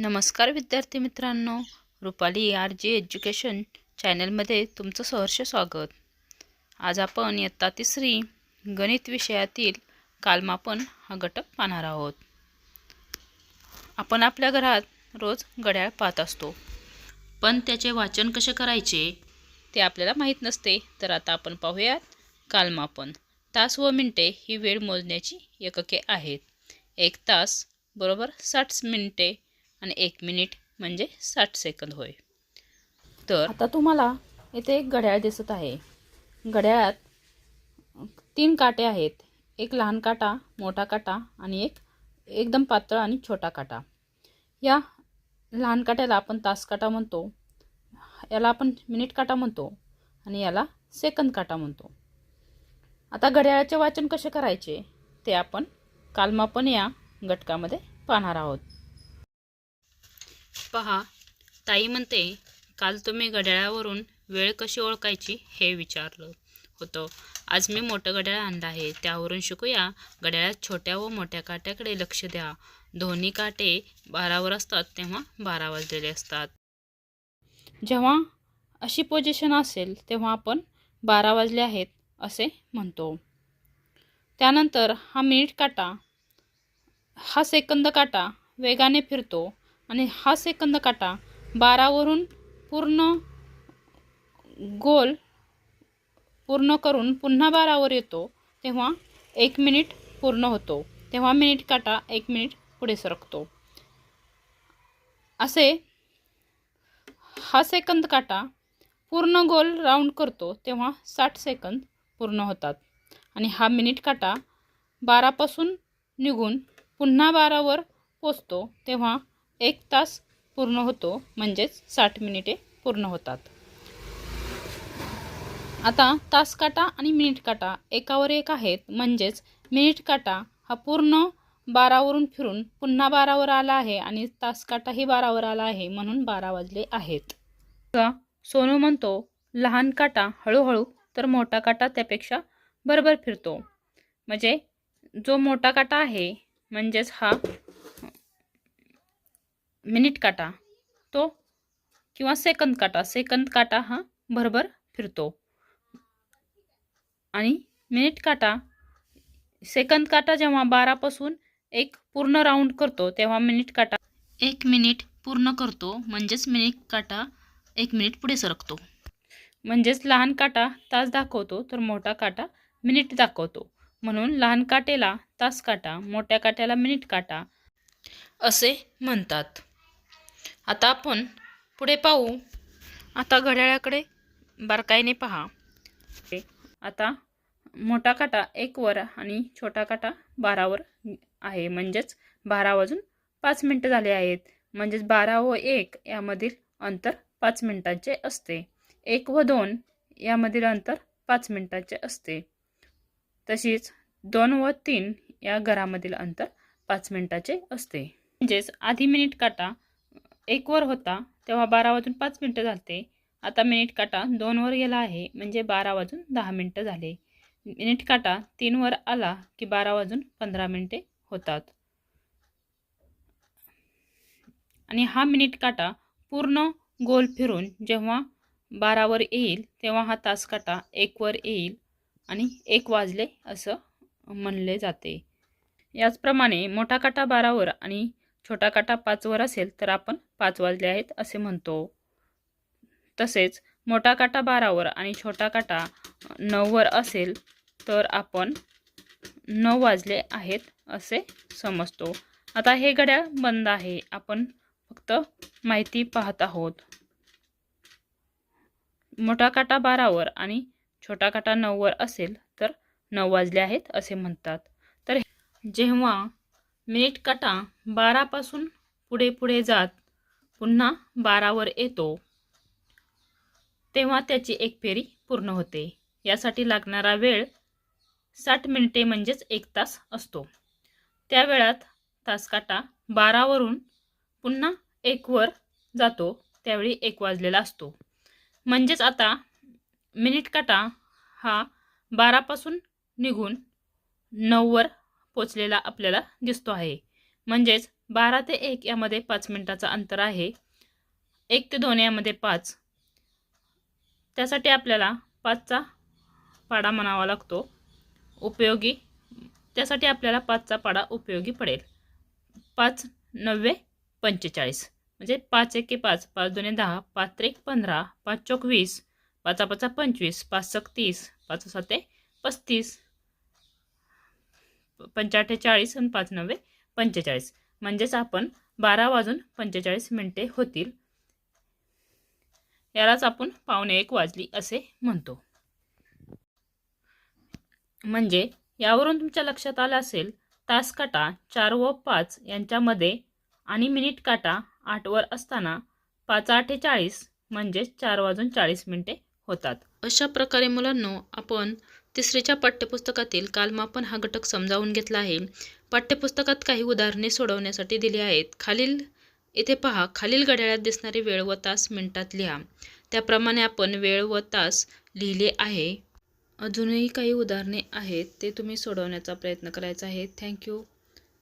नमस्कार विद्यार्थी मित्रांनो. रुपाली आर जी एज्युकेशन चॅनलमध्ये तुमचं सहर्ष स्वागत. आज आपण इयत्ता तिसरी गणित विषयातील कालमापन हा घटक पाहणार आहोत. आपण आपल्या घरात रोज घड्याळ पाहत असतो. पण त्याचे वाचन कसे करायचे ते आपल्याला माहीत नसते. तर आता आपण पाहूयात कालमापन. तास व मिनटे ही वेळ मोजण्याची एकके आहेत. एक तास बरोबर साठ मिनटे आणि एक मिनिट म्हणजे साठ सेकंद होय. तर आता तुम्हाला इथे एक घड्याळ दिसत आहे. घड्याळात तीन काटे आहेत. एक लहान काटा मोठा काटा आणि एक एकदम पातळ आणि छोटा काटा. या लहान काट्याला आपण तास काटा म्हणतो. याला आपण मिनिट काटा म्हणतो आणि याला सेकंद काटा म्हणतो. आता घड्याळाचे वाचन कसे करायचे ते आपण कालमापन या घटकामध्ये पाहणार आहोत. पहा ताई म्हणते काल तुम्ही घड्याळावरून वेळ कशी ओळखायची? हे विचारलं होतं. आज मी मोठं घड्याळ आणलं आहे त्यावरून शिकूया. घड्याळात छोट्या व मोठ्या काट्याकडे लक्ष द्या. दोन्ही काटे बारावर असतात तेव्हा बारा वाजलेले असतात. जेव्हा अशी पोझिशन असेल तेव्हा आपण बारा वाजले आहेत असे म्हणतो. त्यानंतर हा मिनिट काटा हा सेकंद काटा वेगाने फिरतो. आणि हा सेकंद काटा. बारावरून पूर्ण गोल पूर्ण करून पुन्हा बारावर येतो तेव्हा एक मिनिट पूर्ण होतो. तेव्हा मिनिट काटा एक मिनिट पुढे सरकतो. असे हा सेकंद काटा पूर्ण गोल राऊंड करतो तेव्हा साठ सेकंद पूर्ण होतात. आणि हा मिनिट काटा बारापासून निघून पुन्हा बारावर पोचतो तेव्हा एक तास पूर्ण होतो म्हणजेच साठ मिनिटे पूर्ण होतात. आता तास काटा आणि मिनिट काटा एकावर एक आहेत म्हणजेच मिनिट काटा हा पूर्ण बारावरून फिरून पुन्हा बारावर आला आहे आणि तास काटाही बारावर आला आहे म्हणून बारा वाजले आहेत. सोनू म्हणतो लहान काटा हळूहळू तर मोठा काटा त्यापेक्षा बरोबर फिरतो. म्हणजे जो मोठा काटा आहे म्हणजेच हा मिनिट काटा. तो किंवा सेकंद काटा. सेकंद काटा हा भरभर फिरतो. आणि मिनिट काटा सेकंद काटा जेव्हा बारापासून एक पूर्ण राऊंड करतो तेव्हा मिनिट काटा एक मिनिट पूर्ण करतो. म्हणजेच मिनिट काटा एक मिनिट पुढे सरकतो. म्हणजेच लहान काटा तास दाखवतो तर मोठा काटा मिनिट दाखवतो. म्हणून लहान काटेला तास काटा मोठ्या काट्याला मिनिट काटा असे म्हणतात. आता आपण पुढे पाहू. आता घड्याळाकडे बारकाईने पहा. आता मोठा काटा एक वर आणि छोटा काटा बारावर आहे. म्हणजेच बारा वाजून पाच मिनटं झाले आहेत. म्हणजेच बारा व एक यामधील अंतर पाच मिनटाचे असते. एक व दोन यामधील अंतर पाच मिनटाचे असते. तशीच दोन व तीन या घरामधील अंतर पाच मिनटाचे असते. म्हणजेच आधी मिनिट काटा एकवर होता तेव्हा बारा वाजून पाच मिनटं झाले आता मिनिट काटा दोनवर गेला आहे म्हणजे बारा वाजून दहा मिनटं झाले. मिनिट काटा तीनवर आला की बारा वाजून पंधरा मिनटे होतात. आणि हा मिनिट काटा पूर्ण गोल फिरून जेव्हा बारावर येईल तेव्हा हा तास काटा एकवर येईल आणि एक वाजले असं म्हणले जाते. याचप्रमाणे मोठा काटा बारावर आणि छोटा काटा पाचवर असेल तर आपण पाच वाजले आहेत असे म्हणतो. तसेच मोठा काटा बारावर आणि छोटा काटा नऊवर असेल तर आपण नऊ वाजले आहेत असे समजतो. आता हे घड्याळ बंद आहे. आपण फक्त माहिती पाहत आहोत. मोठा काटा बारावर आणि छोटा काटा नऊवर असेल तर नऊ वाजले आहेत असे म्हणतात. तर जेव्हा मिनिट काटा बारापासून पुढे पुढे जात पुन्हा बारावर येतो. तेव्हा त्याची एक फेरी पूर्ण होते. यासाठी लागणारा वेळ साठ मिनिटे म्हणजेच एक तास असतो. त्या वेळात तासकाटा बारावरून पुन्हा एकवर जातो त्यावेळी एक वाजलेला असतो. म्हणजेच आता मिनिट काटा हा बारापासून निघून नऊवर पोचलेला आपल्याला दिसतो आहे. म्हणजेच बारा ते एक यामध्ये पाच मिनटाचा अंतर आहे. एक ते दोन यामध्ये पाच. त्यासाठी आपल्याला पाचचा पाडा म्हणावा लागतो. उपयोगी. त्यासाठी आपल्याला पाचचा पाडा उपयोगी पडेल. पाच नव्वे पंचेचाळीस. म्हणजे पाच एके पाच पाच दोन्ही दहा पाच त्रेक पंधरा पाच चोक वीस पाचा पाचा पंचवीस पाच सक तीस पाच साते पस्तीस पंचाठे चाळीस आणि पाच नव्वे पंचेचाळीस. म्हणजेच आपण बारा वाजून पंचेचाळीस मिनटे होतील. यालाच आपण पावणे एक वाजली असे म्हणतो. म्हणजे यावरून तुमच्या लक्षात आलं असेल तास काटा चार व पाच यांच्यामध्ये आणि मिनिट काटा आठवर असताना पाच अठ्ठेचाळीस म्हणजेच चार वाजून चाळीस मिनिटे होतात. अशा प्रकारे मुलांनो आपण तिसरीच्या पाठ्यपुस्तकातील कालमापन हा घटक समजावून घेतला आहे. पाठ्यपुस्तकात काही उदाहरणे सोडवण्यासाठी दिली आहेत. खालील इथे पहा खालील घड्याळात दिसणारी वेळ व तास मिनिटात लिहा. त्याप्रमाणे आपण वेळ व तास लिहिले आहे. अजूनही काही उदाहरणे आहेत ते तुम्ही सोडवण्याचा प्रयत्न करायचा आहे. थँक्यू.